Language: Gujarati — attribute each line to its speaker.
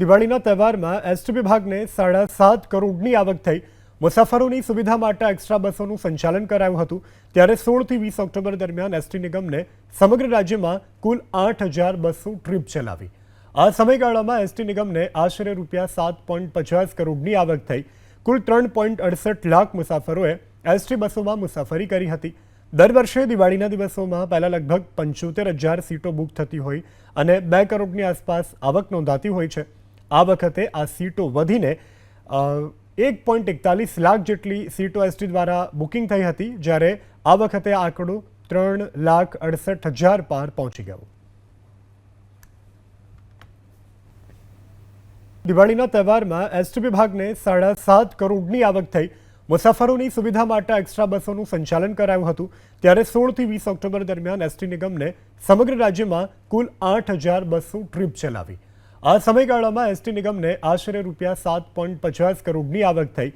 Speaker 1: દિવાળીના તહેવારમાં એસટી વિભાગને સાડા સાત કરોડની આવક થઈ. મુસાફરોની સુવિધા માટે એક્સ્ટ્રા બસોનું સંચાલન કરાયું હતું. ત્યારે સોળથી વીસ ઓક્ટોબર દરમિયાન એસટી નિગમને સમગ્ર રાજ્યમાં કુલ આઠ હજાર બસો ટ્રીપ ચલાવી. આ સમયગાળામાં એસટી નિગમને આશરે રૂપિયા સાત પોઈન્ટ પચાસ કરોડની આવક થઈ. કુલ ત્રણ પોઈન્ટ અડસઠ લાખ મુસાફરોએ એસટી બસોમાં મુસાફરી કરી હતી. દર વર્ષે દિવાળીના દિવસોમાં પહેલાં લગભગ પંચોતેર હજાર સીટો બુક થતી હોય અને બે કરોડની આસપાસ આવક નોંધાતી હોય છે. આ વખતે આ સીટો વધીને એક પોઈન્ટ એકતાલીસ લાખ જેટલી સીટો એસટી દ્વારા બુકિંગ થઈ હતી, જ્યારે આ વખતે આ આંકડો ત્રણ લાખ અડસઠ હજાર પાર પહોંચી ગયો. દિવાળીના તહેવારમાં એસટી વિભાગને સાડા સાત કરોડની આવક થઈ. મુસાફરોની સુવિધા માટે એક્સ્ટ્રા બસોનું સંચાલન કરાયું હતું. ત્યારે સોળથી વીસ ઓક્ટોબર દરમિયાન એસટી નિગમને સમગ્ર રાજ્યમાં કુલ આઠ હજાર બસો ટ્રીપ ચલાવી. આ સમયગાળામાં એસટી નિગમને આશરે રૂપિયા સાત પોઈન્ટ પચાસ કરોડની આવક થઈ.